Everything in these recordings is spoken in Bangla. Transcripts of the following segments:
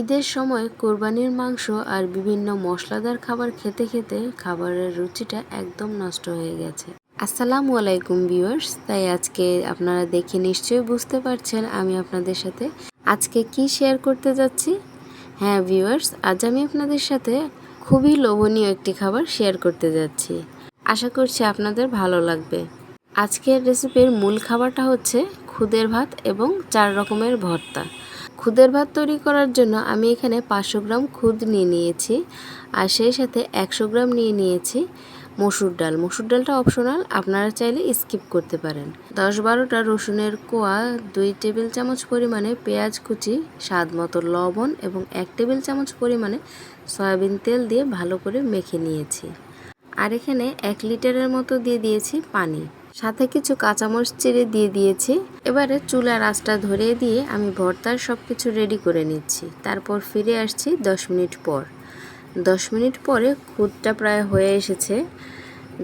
ঈদের সময় কোরবানির মাংস আর বিভিন্ন মশলাদার খাবার খেতে খেতে খাবারের রুচিটা একদম নষ্ট হয়ে গেছে। আসসালামু আলাইকুম ভিউয়ার্স, তাই আজকে আপনারা দেখে নিশ্চয়ই বুঝতে পারছেন আমি আপনাদের সাথে আজকে কি শেয়ার করতে যাচ্ছি। হ্যাঁ ভিউয়ার্স, আজ আমি আপনাদের সাথে খুবই লোভনীয় একটি খাবার শেয়ার করতে যাচ্ছি। আশা করছি আপনাদের ভালো লাগবে। আজকের রেসিপির মূল খাবারটা হচ্ছে খুদের ভাত এবং চার রকমের ভর্তা। খুদের ভাত তৈরি করার জন্য আমি এখানে পাঁচশো গ্রাম খুদ নিয়ে নিয়েছি আর সেই সাথে একশো গ্রাম নিয়ে নিয়েছি মসুর ডাল। মসুর ডালটা অপশনাল, আপনারা চাইলে স্কিপ করতে পারেন। দশ বারোটা রসুনের কোয়া, দুই টেবিল চামচ পরিমাণে পেঁয়াজ কুচি, স্বাদ মতো লবণ এবং এক টেবিল চামচ পরিমাণে সয়াবিন তেল দিয়ে ভালো করে মেখে নিয়েছি। আর এখানে এক লিটারের মতো দিয়ে দিয়েছি পানি। সাথে কিছু কাঁচামরিচ চিড়ে দিয়ে দিয়েছি। এবারে চুলার আঁচটা ধরে দিয়ে আমি ভর্তার সব কিছু রেডি করে নিচ্ছি। তারপর ফিরে আসছি দশ মিনিট পর। দশ মিনিট পরে খুদটা প্রায় হয়ে এসেছে।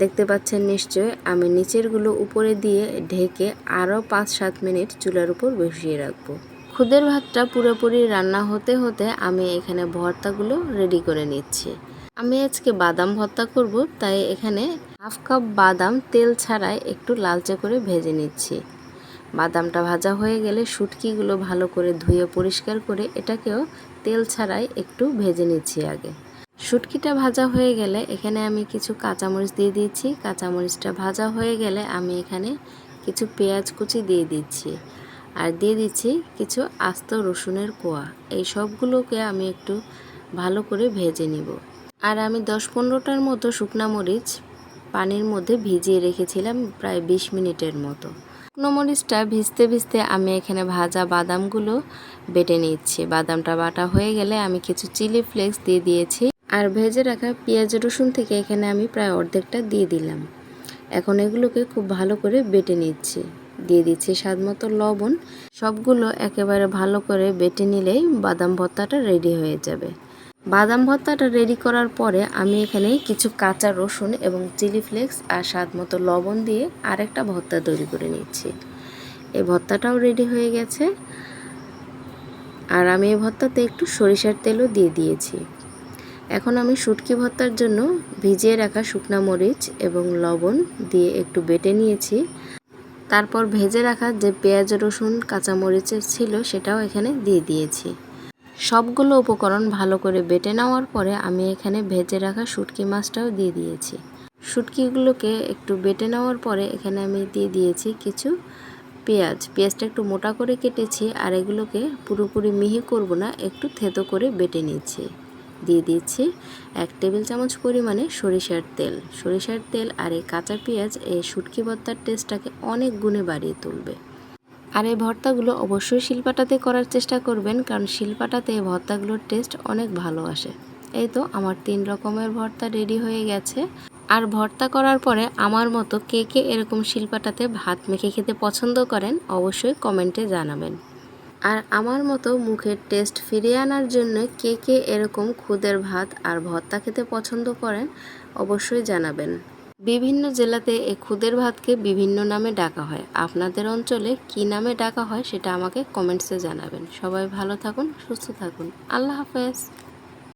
দেখতে পাচ্ছেন নিশ্চয় আমি নিচেরগুলো উপরে দিয়ে ঢেকে আরও পাঁচ সাত মিনিট চুলার উপর বসিয়ে রাখব। খুদের ভাতটা পুরোপুরি রান্না হতে হতে আমি এখানে ভর্তাগুলো রেডি করে নিচ্ছি। আমি আজকে বাদাম ভর্তা করব, তাই এখানে হাফ কাপ বাদাম তেল ছাড়াই একটু লালচে করে ভেজে নিচ্ছি। বাদামটা ভাজা হয়ে গেলে শুটকিগুলো ভালো করে ধুয়ে পরিষ্কার করে এটাকেও তেল ছাড়াই একটু ভেজে নিচ্ছি আগে। শুটকিটা ভাজা হয়ে গেলে এখানে আমি কিছু কাঁচামরিচ দিয়ে দিচ্ছি। কাঁচামরিচটা ভাজা হয়ে গেলে আমি এখানে কিছু পেঁয়াজ কুচি দিয়ে দিচ্ছি আর দিয়ে দিচ্ছি কিছু আস্ত রসুনের কোয়া। এই সবগুলোকে আমি একটু ভালো করে ভেজে নিব। আর আমি দশ পনেরোটার মতো শুকনা মরিচ পানির মধ্যে ভিজিয়ে রেখেছিলাম প্রায় বিশ মিনিটের মতো। শুকনো মরিচটা ভিজতে ভিজতে আমি এখানে ভাজা বাদামগুলো বেটে নিচ্ছি। বাদামটা বাটা হয়ে গেলে আমি কিছু চিলি ফ্লেক্স দিয়ে দিয়েছি আর ভেজে রাখা পেঁয়াজ রসুন থেকে এখানে আমি প্রায় অর্ধেকটা দিয়ে দিলাম। এখন এগুলোকে খুব ভালো করে বেটে নিচ্ছি। দিয়ে দিচ্ছি স্বাদ মতো লবণ। সবগুলো একেবারে ভালো করে বেটে নিলেই বাদাম ভর্তাটা রেডি হয়ে যাবে। বাদাম ভর্তাটা রেডি করার পরে আমি এখানে কিছু কাঁচা রসুন এবং চিলি ফ্লেক্স আর স্বাদ মতো লবণ দিয়ে আরেকটা ভর্তা তৈরি করে নিচ্ছি। এই ভর্তাটাও রেডি হয়ে গেছে। আর আমি এই ভর্তাতে একটু সরিষার তেলও দিয়ে দিয়েছি। এখন আমি শুটকি ভর্তার জন্য ভিজিয়ে রাখা শুকনা মরিচ এবং লবণ দিয়ে একটু বেটে নিয়েছি। তারপর ভেজে রাখা যে পেঁয়াজ রসুন কাঁচামরিচের ছিল সেটাও এখানে দিয়ে দিয়েছি। সবগুলো উপকরণ ভালো করে বেটে নেওয়ার পরে আমি এখানে ভেজে রাখা শুটকি মাছটাও দিয়ে দিয়েছি। শুটকিগুলোকে একটু বেটে নেওয়ার পরে এখানে আমি দিয়ে দিয়েছি কিছু পেঁয়াজ। পেঁয়াজটা একটু মোটা করে কেটেছি আর এগুলোকে পুরোপুরি মিহি করব না, একটু থেতো করে বেটে নিচ্ছি। দিয়ে দিচ্ছি এক টেবিল চামচ পরিমাণে সরিষার তেল। সরিষার তেল আর এই কাঁচা পেঁয়াজ এই শুটকি ভর্তার টেস্টটাকে অনেক গুণে বাড়িয়ে তুলবে। আর এই ভর্তাগুলো অবশ্যই শিলপাটাতে করার চেষ্টা করবেন, কারণ শিলপাটাতে ভর্তাগুলোর টেস্ট অনেক ভালো আসে। এই তো আমার তিন রকমের ভর্তা রেডি হয়ে গেছে। আর ভর্তা করার পরে আমার মতো কে কে এরকম শিলপাটাতে ভাত মেখে খেতে পছন্দ করেন, অবশ্যই কমেন্টে জানাবেন। আর আমার মতো মুখের টেস্ট ফিরিয়ে আনার জন্য কে কে এরকম খুদের ভাত আর ভর্তা খেতে পছন্দ করেন, অবশ্যই জানাবেন। বিভিন্ন জেলাতে এই খুদের ভাতকে বিভিন্ন নামে ডাকা হয়। আপনাদের অঞ্চলে কি নামে ডাকা হয় সেটা আমাকে কমেন্টসে জানাবেন। সবাই ভালো থাকুন, সুস্থ থাকুন। আল্লাহ হাফেজ।